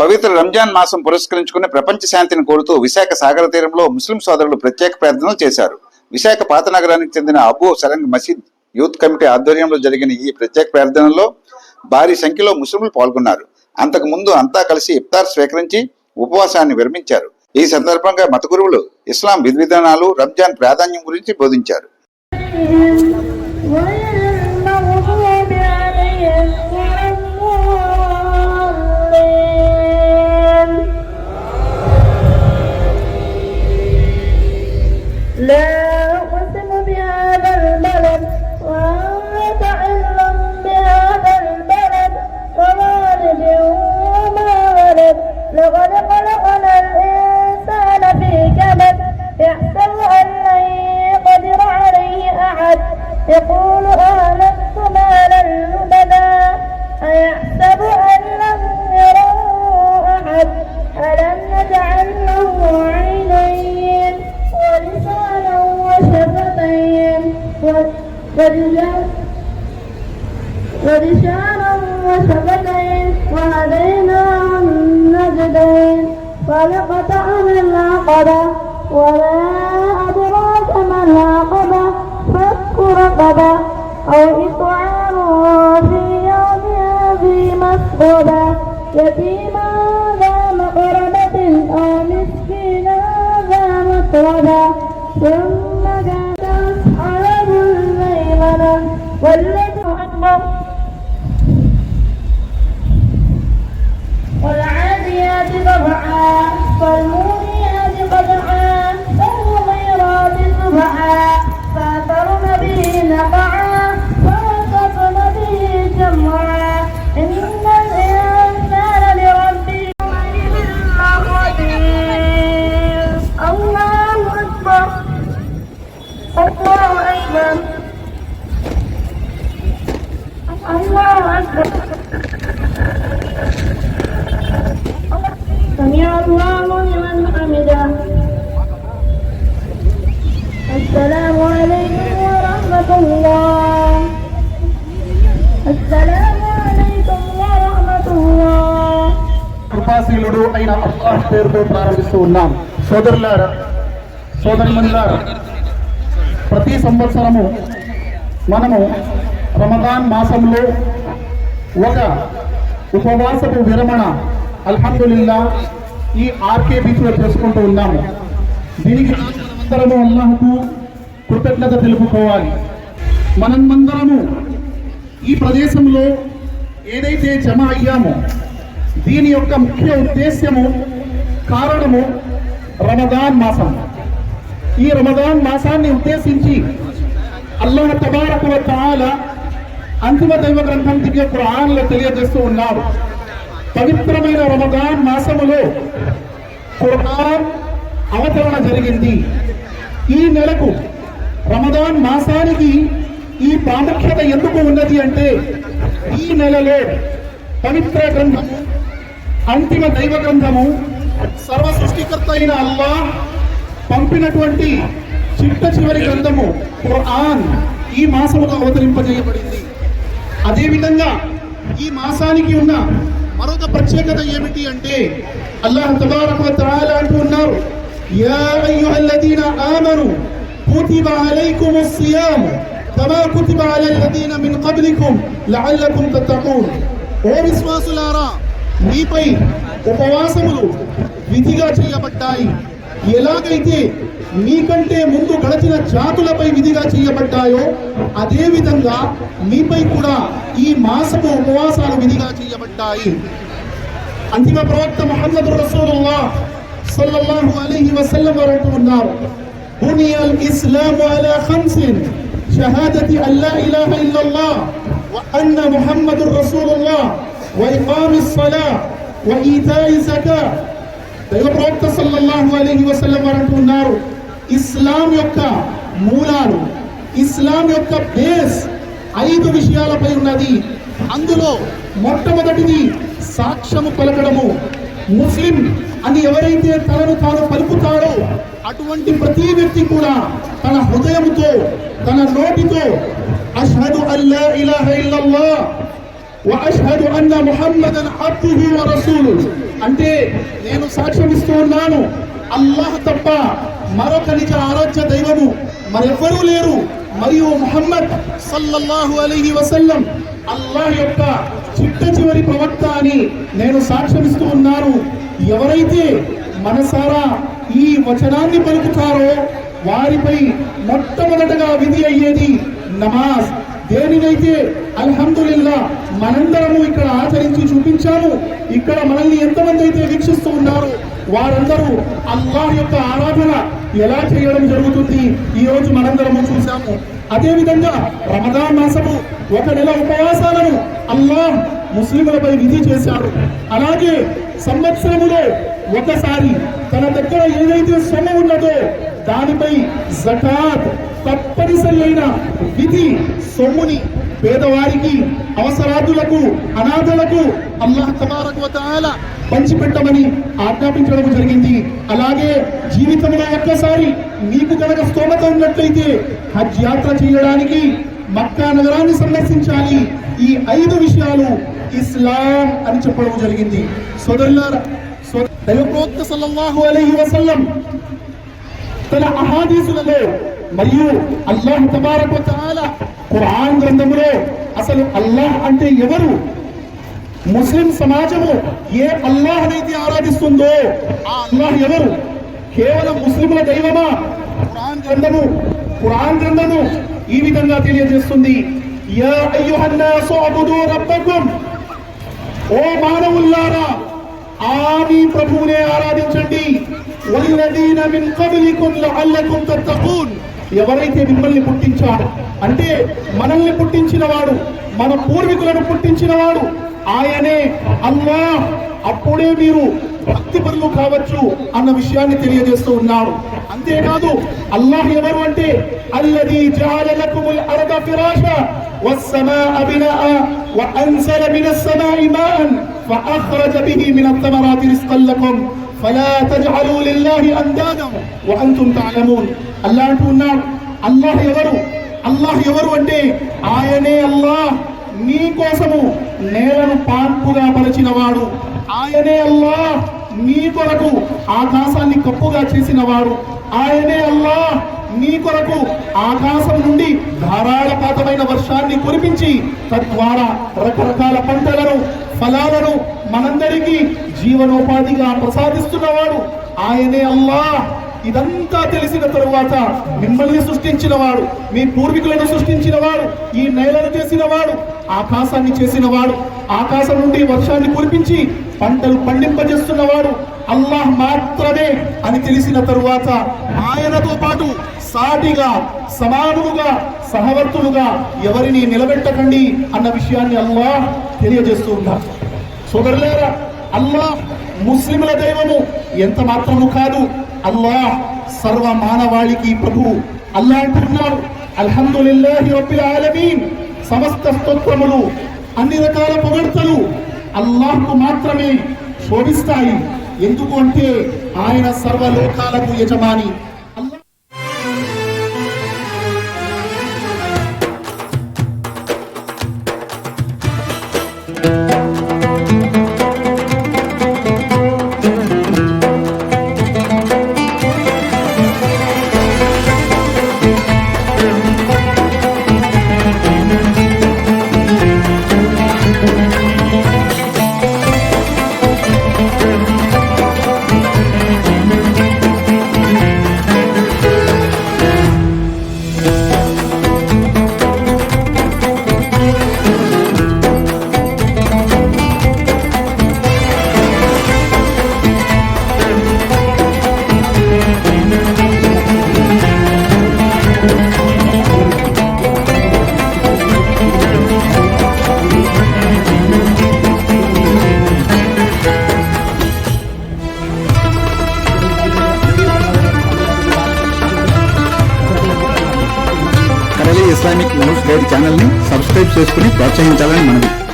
పవిత్ర రంజాన్ మాసం పురస్కరించుకుని ప్రపంచ శాంతిని కోరుతూ విశాఖ సాగర తీరంలో ముస్లిం సోదరులు ప్రత్యేక ప్రార్థనలు చేశారు. విశాఖ పాత నగరానికి చెందిన అబూ సరంగ్ మసీద్ యూత్ కమిటీ ఆధ్వర్యంలో జరిగిన ఈ ప్రత్యేక ప్రార్థనలో భారీ సంఖ్యలో ముస్లింలు పాల్గొన్నారు. అంతకు ముందు అంతా కలిసి ఇఫ్తార్ స్వీకరించి ఉపవాసాన్ని విరమించారు. ఈ సందర్భంగా మత గురువులు ఇస్లాం విధివిధానాలు రంజాన్ ప్రాధాన్యం గురించి బోధించారు. يقول أهلكت مالا لبدا أيحسب أن لم يره أحد؟ ألم نجعل له عينين ولسانا وشفتين؟ ولسانا وشفتين وهديناه النجدين. فلقطعن العقبة وما أدراك ما العقبة؟ فك رقبة أو إطعام في يوم ذي مسغبة يتيما ذا مقربة أو مسكينا ذا متربة ثم كان أصحاب الميمنة والذي أكبر والعاديات ضبعا فالموريات سمع الله لمن حمده السلام عليكم ورحمة الله السلام عليكم ورحمة الله కృపాశీలుడు అయిన అల్లాహ్ పేరుతో ప్రారంభిస్తూ ఉన్నాం సోదరులారా సోదరులారా ప్రతి సంవత్సరము మనము రమదాన్ మాసంలో ఒక ఉపవాసపు విరమణ అల్హమ్దుల్లా ఈ ఆర్కే బీచ్లో చేసుకుంటూ ఉన్నాము. దీనికి అందరము అల్లాహకు కృతజ్ఞత తెలుపుకోవాలి. మనమందరము ఈ ప్రదేశంలో ఏదైతే జమ అయ్యామో దీని యొక్క ముఖ్య ఉద్దేశ్యము కారణము రమదాన్ మాసం. ఈ రమదాన్ మాసాన్ని ఉద్దేశించి అల్లాహ్ తబారకుల కాల అంతిమ దైవ గ్రంథం దిగే ఖురాన్లో తెలియజేస్తూ ఉన్నారు. పవిత్రమైన రమదాన్ మాసములో ఖురాన్ అవతరణ జరిగింది. ఈ నెలకు రమదాన్ మాసానికి ఈ ప్రాముఖ్యత ఎందుకు ఉన్నది అంటే ఈ నెలలో పవిత్ర గ్రంథము అంతిమ దైవ గ్రంథము సర్వ సృష్టికర్త అయిన అల్లా పంపినటువంటి చిట్ట చివరి గ్రంథము ఖురాన్ ఈ మాసముగా అవతరింపజేయబడింది. అదేవిధంగా ఈ మాసానికి ఉన్న మరొక ప్రత్యేకత ఏమిటి అంటే అల్లాహ్ తబారక తఆలా అంటూ ఉన్నారు యా అయ్యుహల్లదీన ఆమను కుతిబ అలైకుముస్ సియామ్ కమా కుతిబ అలల్లదీన మిన్ కబ్లికుం లఅల్లకుం తత్తఖూన్ ఓ విశ్వాసులారా మీపై ఉపవాసములు విధిగా చేయబడ్డాయి. ఎలాగైతే మీకంటే ముందు గడచిన జాతులపై విధిగా చేయబడ్డాయో అదే విధంగా మీపై కూడా ఈ మాసపు ఉపవాసాలు విధిగా చేయబడ్డాయి. అంతిమ ప్రవక్త మహమ్మద్ రసూలుల్లాహ్ సల్లల్లాహు అలైహి వసల్లం వారు అంటూ ఉన్నారు బునియల్ ఇస్లాము అలా ఖమ్సిన్ షహాదతి అల్లా ఇలాహ ఇల్లల్లాహ్ వ అన్న ముహమ్మదుర్ రసూలుల్లాహ్ వ ఇఖామిస్ సలాహ్ వ దైవప్రవక్త సల్లల్లాహు అలీహి వసల్లం వారు అంటున్నారు ఇస్లాం యొక్క మూలాలు ఇస్లాం యొక్క బేస్ ఐదు విషయాలపై ఉన్నది. అందులో మొట్టమొదటిది సాక్ష్యము పలకడము. ముస్లిం అని ఎవరైతే తనను తాను పలుకుతాడో అటువంటి ప్రతి వ్యక్తి కూడా తన హృదయముతో తన నోటితో అష్హదు అల్లా ఇలాహ ఇల్లల్లాహ్ వ అష్హదు అన్న ముహమ్మదన్ అబ్దుహు వ రసూలుహు. అంటే నేను సాక్ష్యం ఇస్తూ ఉన్నాను. అల్లాహ్ తప్ప మరొక నిజ ఆరాధ్య దైవము మరెవ్వరూ లేరు. మరియు ముహమ్మద్ సల్లల్లాహు అలీహి వసల్లం అల్లాహ్ యొక్క చిట్ట చివరి ప్రవక్త అని నేను సాక్ష్యమిస్తూ ఉన్నాను. ఎవరైతే మనసారా ఈ వచనాన్ని పలుకుతారో వారిపై మొట్టమొదటగా విధి అయ్యేది నమాజ్. దేనినైతే అల్హమ్దులిల్లా మనందరము ఇక్కడ ఆచరించి చూపించాము ఇక్కడ మనల్ని ఎంతమంది అయితే వీక్షిస్తూ ఉన్నారు వారందరూ అల్లాహ్ యొక్క ఆరాధన ఎలా చేయడం జరుగుతుంది ఈ రోజు మనందరము చూసాము అదే విధంగా రమదాన్ మాసము ఒక నెల ఉపవాసాలను అల్లాహ్ ముస్లింలపై విధి చేశాడు. అలాగే సంవత్సరములో ఒకసారి తన దగ్గర ఏదైతే సొమ్ము ఉన్నదో దానిపై జకాత్ తప్పనిసరి అయిన విధి సొమ్ముని పేదవారికి అవసరాదులకు అనాథలకు అల్లాహ్ తబారక్ పంచిపెట్టమని ఆజ్ఞాపించడం జరిగింది. అలాగే జీవితంలో ఒక్కసారి మీకు కనుక స్తోమత ఉన్నట్లయితే హజ్ యాత్ర చేయడానికి మక్కా నగరాన్ని సందర్శించాలి. ఈ ఐదు విషయాలు ఇస్లాం అని చెప్పడం జరిగింది. సోదరులారా సల్లల్లాహు అలైహి వసల్లం తన అహాదీసులలో మరియు అల్లాహ్ తబారకు వ ఖురాన్ గ్రంథములో అసలు అల్లాహ్ అంటే ఎవరు? ముస్లిం సమాజము ఏ అల్లాహ్ అయితే ఆరాధిస్తుందో ఆ అల్లాహ్ ఎవరు? కేవలం ముస్లింల దైవమా? ఖురాన్ గ్రంథము ఖురాన్ గ్రంథము ఈ విధంగా తెలియజేస్తుంది. యా అయ్యుహన్నాసు అబుదు రబ్బకుం. ఓ మానవుల్లారా ఆ మీ ప్రభువునే ఆరాధించండి. వల్లదీన మిన్ కబలికుం లఅల్లకుం తత్తఖూన్. ఎవరైతే మిమ్మల్ని పుట్టించాడు అంటే మనల్ని పుట్టించిన వాడు మన పూర్వీకులను పుట్టించిన వాడు ఆయనే అల్లాహ్ అప్పుడే మీరు భక్తి పనులు కావచ్చు అన్న విషయాన్ని తెలియజేస్తూ ఉన్నాడు అంతేకాదు అల్లాహ్ ఎవరు అంటే అల్లది జఅల లకుముల్ అర్ద ఫిరాషా والسماء بناء وأنزل من السماء ماء فأخرج به من الثمرات رزقا لكم فلا تجعلوا لله أندادا وأنتم تعلمون అల్లా అంటూ ఉన్నాడు. అల్లాహ్ ఎవరు? అల్లాహ్ ఎవరు అంటే ఆయనే అల్లాహ్. నీ కోసము నేలను పాన్పుగా పరచినవాడు. ఆయనే అల్లాహ్. నీ కొరకు ఆకాశాన్ని కప్పుగా చేసినవాడు. ఆయనే అల్లా నీ కొరకు ఆకాశం నుండి ధారాళపాతమైన వర్షాన్ని కురిపించి తద్వారా రకరకాల పంటలను ఫలాలను మనందరికీ జీవనోపాధిగా ప్రసాదిస్తున్నవాడు. ఆయనే అల్లాహ్. ఇదంతా తెలిసిన తరువాత మిమ్మల్ని సృష్టించిన వాడు మీ పూర్వీకులను సృష్టించిన వాడు ఈ నేలను చేసిన వాడు ఆకాశాన్ని చేసిన వాడు ఆకాశం నుండి వర్షాన్ని కురిపించి పంటలు పండింపజేస్తున్నవాడు అల్లాహ్ మాత్రమే అని తెలిసిన తరువాత ఆయనతో పాటు సాటిగా సమానులుగా సహవర్తులుగా ఎవరిని నిలబెట్టకండి అన్న విషయాన్ని అల్లాహ్ తెలియజేస్తూ ఉన్నారు సోదరులారా అల్లాహ్ ముస్లింల దైవము ఎంత మాత్రము కాదు అల్లాహ్ సర్వ మానవాళికి ప్రభు అల్లా అంటున్నారు అల్హందుల్లాహి రబ్బిల్ ఆలమీన్. సమస్త స్తోత్రములు అన్ని రకాల పొగడ్తలు అల్లాహ్కు మాత్రమే శోభిస్తాయి. ఎందుకు అంటే ఆయన సర్వలోకాలకు యజమాని. చేసుకుని ప్రోత్సహించాలని మనవి.